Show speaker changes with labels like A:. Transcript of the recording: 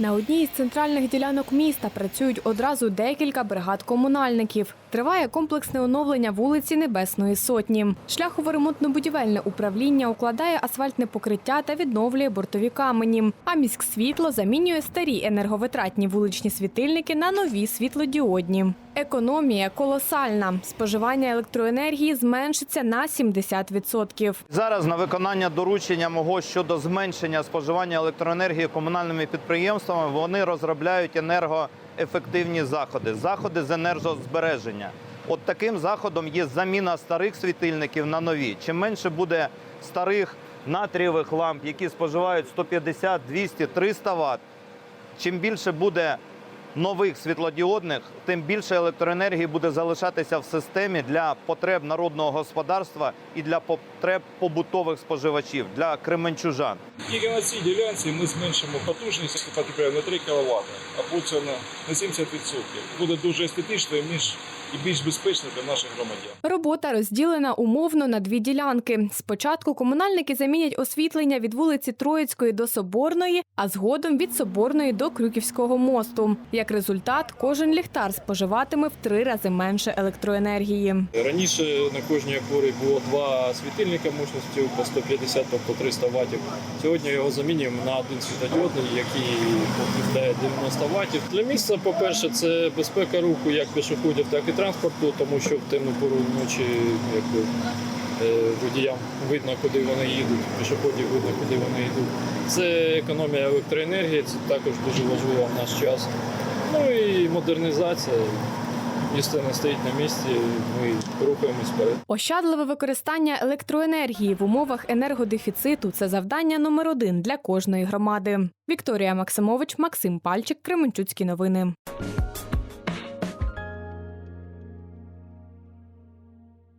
A: На одній із центральних ділянок міста працюють одразу декілька бригад комунальників. Триває комплексне оновлення вулиці Небесної Сотні. Шляхово-ремонтно-будівельне управління укладає асфальтне покриття та відновлює бортові камені. А міськсвітло замінює старі енерговитратні вуличні світильники на нові світлодіодні. Економія колосальна. Споживання електроенергії зменшиться на 70%.
B: Зараз на виконання доручення мого щодо зменшення споживання електроенергії комунальними підприємствами вони розробляють енергоефективні заходи, заходи з енергозбереження. От таким заходом є заміна старих світильників на нові. Чим менше буде старих натрієвих ламп, які споживають 150, 200, 300 Вт, чим більше буде нових світлодіодних, тим більше електроенергії буде залишатися в системі для потреб народного господарства і для потреб побутових споживачів для кременчужан.
C: Тільки на цій ділянці ми зменшимо потужність, потрібно на 3 кВт, а потім на на 70%. Буде дуже естетично і більш, і більш безпечно для наших громадян.
A: Робота розділена умовно на дві ділянки. Спочатку комунальники замінять освітлення від вулиці Троїцької до Соборної, а згодом від Соборної до Крюківського мосту. Як результат, кожен ліхтар споживатиме в три рази менше електроенергії.
C: Раніше на кожній опорі було два світильника мощністю по 150, тобто 300 Вт. Сьогодні його замінюємо на один світодіодний, який відповідає 90 Вт. Для міста, по-перше, це безпека руху як пішоходів, так і транспорту, тому що в темну пору ночі якби, е, водіям видно, куди вони їдуть, пішоходів видно, куди вони йдуть. Це економія електроенергії, це також дуже важливо в наш час. Ну і модернізація. Місто не стоїть на місці, ми рухаємось вперед.
A: Ощадливе використання електроенергії в умовах енергодефіциту це завдання номер один для кожної громади. Вікторія Максимович, Максим Пальчик, Кременчуцькі новини.